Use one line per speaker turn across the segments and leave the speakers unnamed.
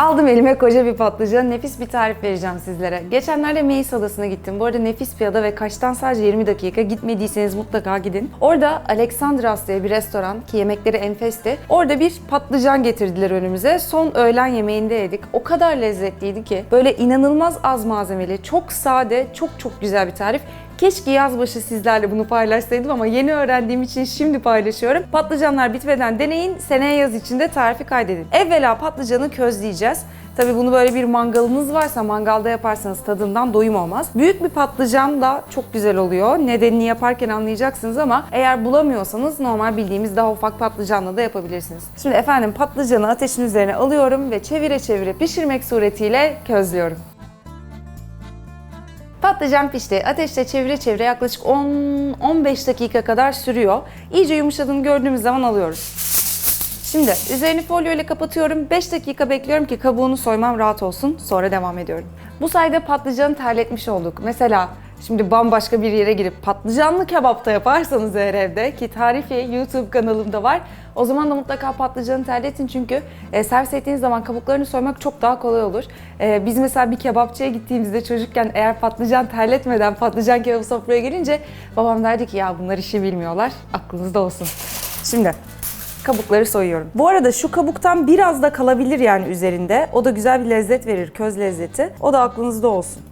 Aldım elime koca bir patlıcan. Nefis bir tarif vereceğim sizlere. Geçenlerde Meis Adası'na gittim. Bu arada nefis bir ada ve kaçtan sadece 20 dakika. Gitmediyseniz mutlaka gidin. Orada Alexandras diye bir restoran ki yemekleri enfesti. Orada bir patlıcan getirdiler önümüze. Son öğlen yemeğinde yedik. O kadar lezzetliydi ki. Böyle inanılmaz az malzemeli, çok sade, çok çok güzel bir tarif. Keşke yaz başı sizlerle bunu paylaşsaydım ama yeni öğrendiğim için şimdi paylaşıyorum. Patlıcanlar bitmeden deneyin, seneye yaz içinde tarifi kaydedin. Evvela patlıcanı közleyeceğiz. Tabii bunu böyle bir mangalınız varsa mangalda yaparsanız tadından doyum olmaz. Büyük bir patlıcan da çok güzel oluyor. Nedenini yaparken anlayacaksınız ama eğer bulamıyorsanız normal bildiğimiz daha ufak patlıcanla da yapabilirsiniz. Şimdi efendim patlıcanı ateşin üzerine alıyorum ve çevire çevire pişirmek suretiyle közlüyorum. Patlıcan pişti. Ateşte çevire çevire yaklaşık 10-15 dakika kadar sürüyor. İyice yumuşadığını gördüğümüz zaman alıyoruz. Şimdi üzerini folyo ile kapatıyorum. 5 dakika bekliyorum ki kabuğunu soymam rahat olsun. Sonra devam ediyorum. Bu sayede patlıcanı terletmiş olduk. Mesela şimdi bambaşka bir yere girip patlıcanlı kebap da yaparsanız eğer evde ki tarifi YouTube kanalımda var. O zaman da mutlaka patlıcanı terletin çünkü e, servis ettiğiniz zaman kabuklarını soymak çok daha kolay olur. E, biz mesela bir kebapçıya gittiğimizde çocukken eğer patlıcan terletmeden patlıcan kebabı sofraya gelince babam derdi ki ya bunlar işi bilmiyorlar. Aklınızda olsun. Şimdi kabukları soyuyorum. Bu arada şu kabuktan biraz da kalabilir yani üzerinde. O da güzel bir lezzet verir, köz lezzeti. O da aklınızda olsun.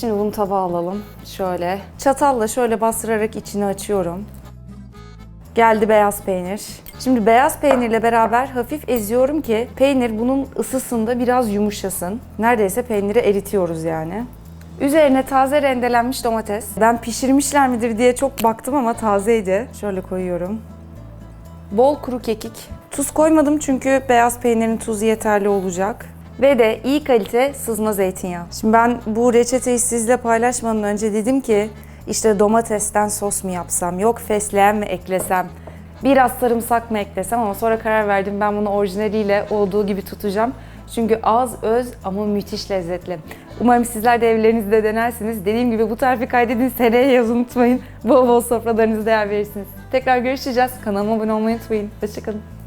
Şimdi bunu tabağa alalım. Şöyle. Çatalla şöyle bastırarak içini açıyorum. Geldi beyaz peynir. Şimdi beyaz peynirle beraber hafif eziyorum ki peynir bunun ısısında biraz yumuşasın. Neredeyse peyniri eritiyoruz yani. Üzerine taze rendelenmiş domates. Ben pişirmişler midir diye çok baktım ama tazeydi. Şöyle koyuyorum. Bol kuru kekik. Tuz koymadım çünkü beyaz peynirin tuzu yeterli olacak. Ve de iyi kalite sızma zeytinyağı. Şimdi ben bu reçeteyi sizle paylaşmadan önce dedim ki işte domatesten sos mu yapsam, yok fesleğen mi eklesem, biraz sarımsak mı eklesem ama sonra karar verdim ben bunu orijinaliyle olduğu gibi tutacağım. Çünkü az öz ama müthiş lezzetli. Umarım sizler de evlerinizde denersiniz. Dediğim gibi bu tarifi kaydedin, seneye yaz unutmayın. Bol bol sofralarınızı değer verirsiniz. Tekrar görüşeceğiz. Kanalıma abone olmayı unutmayın. Hoşçakalın.